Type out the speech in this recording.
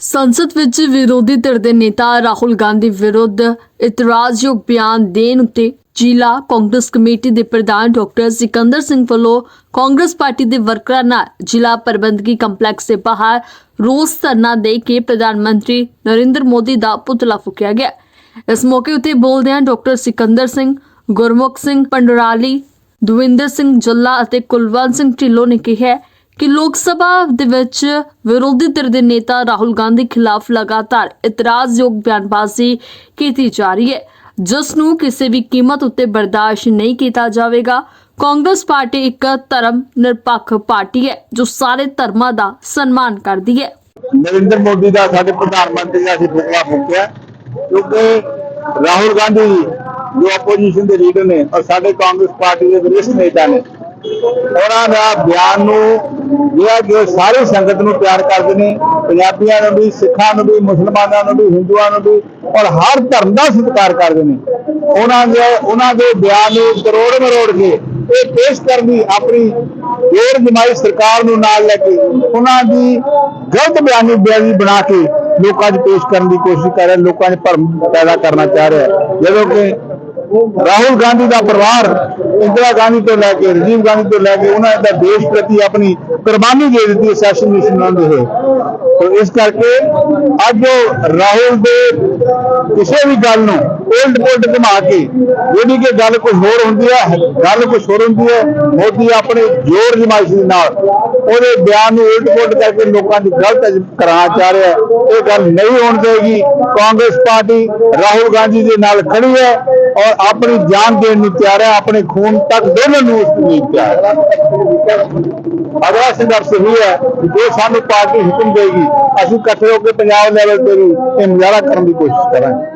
ਸੰਸਦ ਵਿੱਚ ਵਿਰੋਧੀ ਧਿਰ ਦੇ ਨੇਤਾ ਰਾਹੁਲ ਗਾਂਧੀ ਵਿਰੁੱਧ ਇਤਰਾਜ਼ਯੋਗ ਬਿਆਨ ਦੇਣ ਉੱਤੇ ਜ਼ਿਲ੍ਹਾ ਕਾਂਗਰਸ ਕਮੇਟੀ ਦੇ ਪ੍ਰਧਾਨ ਡਾਕਟਰ ਸਿਕੰਦਰ ਸਿੰਘ ਵੱਲੋਂ ਕਾਂਗਰਸ ਪਾਰਟੀ ਦੇ ਵਰਕਰਾਂ ਨਾਲ ਜ਼ਿਲ੍ਹਾ ਪ੍ਰਬੰਧਕੀ ਕੰਪਲੈਕਸ ਦੇ ਬਾਹਰ ਰੋਸ ਧਰਨਾ ਦੇ ਕੇ ਪ੍ਰਧਾਨ ਮੰਤਰੀ ਨਰਿੰਦਰ ਮੋਦੀ ਦਾ ਪੁਤਲਾ ਫੂਕਿਆ ਗਿਆ। ਇਸ ਮੌਕੇ ਉੱਤੇ ਬੋਲਦਿਆਂ ਡਾਕਟਰ ਸਿਕੰਦਰ ਸਿੰਘ, ਗੁਰਮੁਖ ਸਿੰਘ ਪੰਡਰਾਲੀ, ਦਵਿੰਦਰ ਸਿੰਘ ਜੱਲਾ ਅਤੇ ਕੁਲਵੰਤ ਸਿੰਘ ਢਿੱਲੋਂ ਨੇ ਕਿਹਾ ਕਿ ਲੋਕ ਸਭਾ ਦੇ ਵਿੱਚ ਵਿਰੋਧੀ ਧਿਰ ਦੇ ਨੇਤਾ ਰਾਹੁਲ ਗਾਂਧੀ ਖਿਲਾਫ ਲਗਾਤਾਰ ਇਤਰਾਜ਼ਯੋਗ ਬਿਆਨਬਾਜ਼ੀ ਕੀਤੀ ਜਾ ਰਹੀ ਹੈ, ਜਿਸ ਨੂੰ ਕਿਸੇ ਵੀ ਕੀਮਤ ਉੱਤੇ ਬਰਦਾਸ਼ਤ ਨਹੀਂ ਕੀਤਾ ਜਾਵੇਗਾ। ਕਾਂਗਰਸ ਪਾਰਟੀ ਇੱਕ ਧਰਮ ਨਿਰਪੱਖ ਪਾਰਟੀ ਹੈ, ਜੋ ਸਾਰੇ ਧਰਮਾਂ ਦਾ ਸਨਮਾਨ ਕਰਦੀ ਹੈ। ਨਰਿੰਦਰ ਮੋਦੀ ਦਾ ਸਾਡੇ ਪ੍ਰਧਾਨ ਮੰਤਰੀ ਦਾ ਅਸੀਂ ਫੁਕਰਾ ਫੂਕਿਆ, ਕਿਉਂਕਿ ਰਾਹੁਲ ਗਾਂਧੀ ਜੋ ਆਪੋਜੀਸ਼ਨ ਦੇ ਲੀਡਰ ਨੇ ਔਰ ਸਾਡੇ ਕਾਂਗਰਸ ਪਾਰਟੀ ਦੇ ਵਰਿਸ਼ਠ ਨੇਤਾ ਨੇ ਉਹਨਾਂ ਦਾ ਬਿਆਨ ਨੂੰ ਜਿਹੜਾ ਕਿ ਸਾਰੀ ਸੰਗਤ ਨੂੰ ਪਿਆਰ ਕਰਦੇ ਨੇ, ਪੰਜਾਬੀਆਂ ਨੂੰ ਵੀ, ਸਿੱਖਾਂ ਨੂੰ ਵੀ, ਮੁਸਲਮਾਨਾਂ ਨੂੰ ਵੀ, ਹਿੰਦੂਆਂ ਨੂੰ ਵੀ, ਔਰ ਹਰ ਧਰਮ ਦਾ ਸਤਿਕਾਰ ਕਰਦੇ ਨੇ। ਉਹਨਾਂ ਦੇ ਉਹਨਾਂ ਦੇ ਬਿਆਨ ਨੂੰ ਕਰੋੜ ਮਰੋੜ ਕੇ ਇਹ ਪੇਸ਼ ਕਰਨ ਦੀ ਆਪਣੀ ਗੈਰ ਜਮਾਈ ਸਰਕਾਰ ਨੂੰ ਨਾਲ ਲੈ ਕੇ ਉਹਨਾਂ ਦੀ ਗਲਤ ਬਿਆਨੀ ਬਿਆਨੀ ਬਣਾ ਕੇ ਲੋਕਾਂ 'ਚ ਪੇਸ਼ ਕਰਨ ਦੀ ਕੋਸ਼ਿਸ਼ ਕਰ ਰਿਹਾ ਲੋਕਾਂ 'ਚ ਭਰਮ ਪੈਦਾ ਕਰਨਾ ਚਾਹ ਰਿਹਾ। ਜਦੋਂ ਕਿ ਰਾਹੁਲ ਗਾਂਧੀ ਦਾ ਪਰਿਵਾਰ ਇੰਦਰਾ ਗਾਂਧੀ ਤੋਂ ਲੈ ਕੇ ਰਾਜੀਵ ਗਾਂਧੀ ਤੋਂ ਲੈ ਕੇ ਉਹਨਾਂ ਦਾ ਦੇਸ਼ ਪ੍ਰਤੀ ਆਪਣੀ ਕੁਰਬਾਨੀ ਦੇ ਦਿੱਤੀ ਅਸੈਸੀਨੇਸ਼ਨ ਨਾਲ ਦੇ ਹੋਏ ਇਸ ਕਰਕੇ ਅੱਜ ਰਾਹੁਲ ਦੇ ਕਿਸੇ ਵੀ ਗੱਲ ਨੂੰ ਉਲਟ ਪੁਲਟ ਘੁਮਾ ਕੇ ਜਿਹੜੀ ਕਿ ਗੱਲ ਕੁਝ ਹੋਰ ਹੁੰਦੀ ਹੈ, ਗੱਲ ਕੁਝ ਹੋਰ ਹੁੰਦੀ ਹੈ, ਮੋਦੀ ਆਪਣੇ ਜ਼ੋਰ ਜਮਾਇਸ਼ ਦੇ ਨਾਲ ਉਹਦੇ ਬਿਆਨ ਨੂੰ ਉਲਟ ਪੁਲਟ ਕਰਕੇ ਲੋਕਾਂ ਦੀ ਗਲਤ ਕਰਾਉਣਾ ਚਾਹ ਰਿਹਾ ਇਹ ਗੱਲ ਨਹੀਂ ਹੋਣ ਦੇਗੀ। ਕਾਂਗਰਸ ਪਾਰਟੀ ਰਾਹੁਲ ਗਾਂਧੀ ਦੇ ਨਾਲ ਖੜੀ ਹੈ। ਔਰ ਆਪਣੀ ਜਾਨ ਦੇਣ ਨੂੰ ਤਿਆਰ ਹੈ, ਆਪਣੇ ਖੂਨ ਤੱਕ ਦੋਨੋਂ ਨੂੰ ਉਸ ਲਈ ਤਿਆਰ ਹੈ। ਅਗਲਾ ਸੰਘਰਸ਼ ਇਹ ਹੈ ਜੋ ਸਾਨੂੰ ਪਾਰਟੀ ਹੁਕਮ ਦੇਗੀ, ਅਸੀਂ ਇਕੱਠੇ ਹੋ ਕੇ ਪੰਜਾਬ ਲੈਵਲ ਤੇ ਵੀ ਇਹ ਮੁਜ਼ਾਹਰਾ ਕਰਨ ਦੀ ਕੋਸ਼ਿਸ਼ ਕਰਾਂਗੇ।